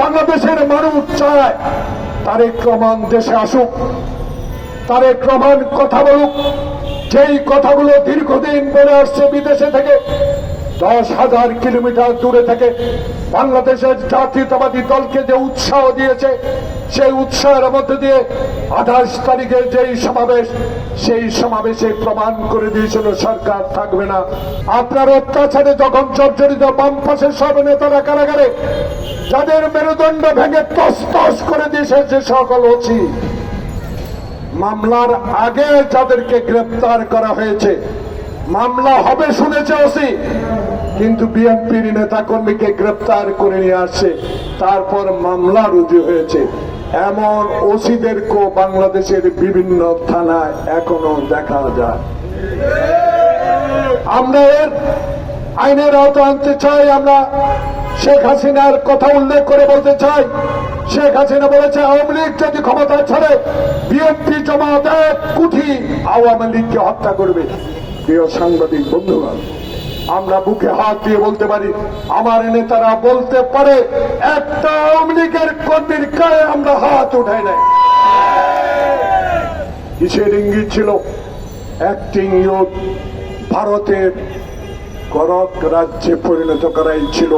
বাংলাদেশের মানুষ চায় তারে ক্রমান দেশে আসুক। তারে ক্রমান কথা বলুক। যেই কথাগুলো দীর্ঘদিন বলে আসছে বিদেশে থেকে দশ হাজার কিলোমিটার দূরে থেকে বাংলাদেশের জাতীয়তাবাদী দলকে যে উৎসাহ দিয়েছে, সেই উৎসাহের মধ্যে দিয়ে আঠাশ তারিখের যেই সমাবেশ, সেই সমাবেশে প্রমাণ করে দিয়েছিল সরকার থাকবে না। আপনার অত্যাচারে যখন জর্জরিত বামপাশের সব নেতারা কারাগারে, যাদের মেরুদণ্ড ভেঙে তস করে দিয়েছে যে সকল ওসি মামলার আগে যাদেরকে গ্রেপ্তার করা হয়েছে, মামলা হবে শুনেছে ওসি। কিন্তু বিএনপির নেতা কর্মীকে গ্রেপ্তার করে নিয়ে আসছে তারপর মামলা রুজু হয়েছে। এমন ওসিদেরকেও বাংলাদেশের বিভিন্ন থানায় এখনও দেখা যায়। আমরা এর আইনের আওতা আনতে চাই। আমরা শেখ হাসিনার কথা উল্লেখ করে বলতে চাই। শেখ হাসিনা বলেছে, আওয়ামী লীগ যদি ক্ষমতা ছাড়ে বিএনপি জমাত এক কুঠি আওয়ামী লীগকে হত্যা করবে। প্রিয় সাংবাদিক, বন্ধুগণ আমরা বুকে হাত দিয়ে বলতে পারি, আমার নেতারা বলতে পারে, একটা আওয়ামী কর্মীর গায়ে আমরা হাত উঠাই নাই। কিসের ইঙ্গিত ছিল? অ্যাক্টিং ইউথ ভারতের করক রাজ্যে পরিণত করাই ছিল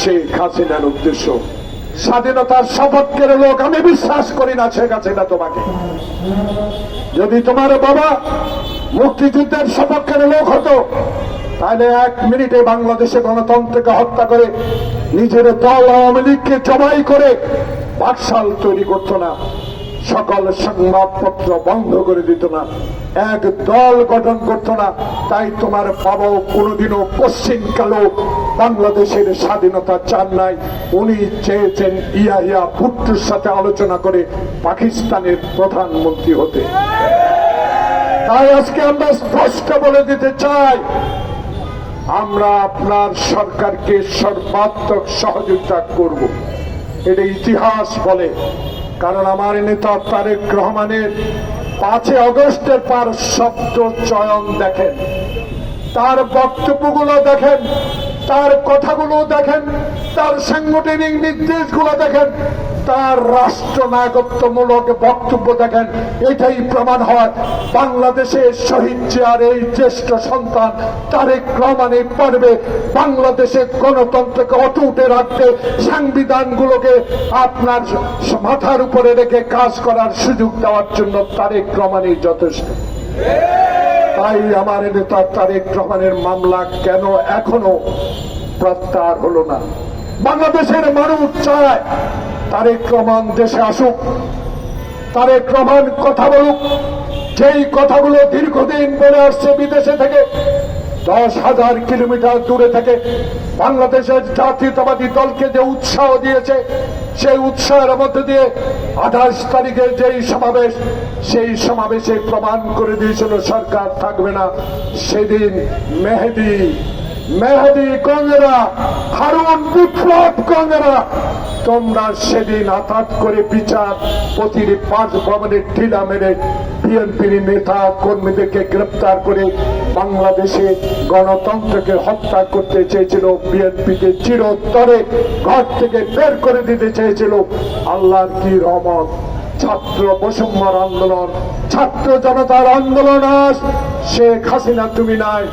শেখ হাসিনার উদ্দেশ্য। স্বাধীনতার শপথকের লোক, আমি বিশ্বাস করি না শেখ হাসিনা তোমাকে। যদি তোমার বাবা মুক্তিযুদ্ধের সপক্ষের লোক হতো তাহলে এক মিনিটে বাংলাদেশে গণতন্ত্রকে হত্যা করে নিজের দল আওয়ামী লীগকে জবাই করে বাকশাল তৈরি করতো না। সকল সংবাদপত্র বন্ধ করে দিত না। এক দল গঠন করতো না। তাই তোমার বাবাও কোনোদিনও পশ্চিম কালো বাংলাদেশের স্বাধীনতা চান নাই। উনি চেয়েছেন ইয়া ইয়া ভুট্টোর সাথে আলোচনা করে পাকিস্তানের প্রধানমন্ত্রী হতে। তাই আজকে আমরা স্পষ্ট বলে দিতে চাই আমরা আপনার সরকারকে সর্বাত্মক সহযোগিতা করব। এটা ইতিহাস বলে। কারণ আমার নেতা তারেক রহমানের পাঁচই অগস্টের পর শব্দ চয়ন দেখেন। তার বক্তব্যগুলো দেখেন, তার কথাগুলো দেখেন, তার সাংগঠনিক নির্দেশগুলো দেখেন তার রাষ্ট্রনায়কত্বমূলক বক্তব্য দেখেন। এটাই প্রমাণ হয় বাংলাদেশের শহীদ চেয়ার এই জ্যেষ্ঠ সন্তান তারেক রহমানের পারবে বাংলাদেশের গণতন্ত্রকে অটুটে রাখতে, সংবিধানগুলোকে আপনার মাথার উপরে রেখে কাজ করার সুযোগ দেওয়ার জন্য তারেক রহমানই যথেষ্ট। তাই আমার নেতা তারেক রহমানের মামলা কেন এখনও প্রত্যাহার হলো না? বাংলাদেশের মানুষ চায় তারেক রহমান দেশে আসুক, তারেক রহমান কথা বলুক, যেই কথাগুলো দীর্ঘদিন বলে আসছে বিদেশে থেকে, দশ হাজার কিলোমিটার দূরে থেকে, বাংলাদেশের জাতীয়তাবাদী দলকে যে উৎসাহ দিয়েছে, সেই উৎসাহের মধ্যে দিয়ে আঠাশ তারিখের যেই সমাবেশ, সেই সমাবেশে প্রমাণ করে দিয়েছিল সরকার থাকবে না, সেদিন মেহেদি মেহেদি কংগ্রা হারুন বিপ্লব কংগ্রা তোমরা সেদিন হঠাৎ করে বিচার প্রতিটি পাঁচ ভবনের ঢিলা মেরে বিএনপির নেতা কর্মীদেরকে গ্রেপ্তার করে বাংলাদেশে গণতন্ত্রকে হত্যা করতে চেয়েছিল। বিএনপিকে চিরতরে ঘর থেকে বের করে দিতে চেয়েছিল। আল্লাহর কি রহমত? ছাত্র বৈষম্যর আন্দোলন, ছাত্র জনতার আন্দোলন আজ শেখ হাসিনা তুমি নাই।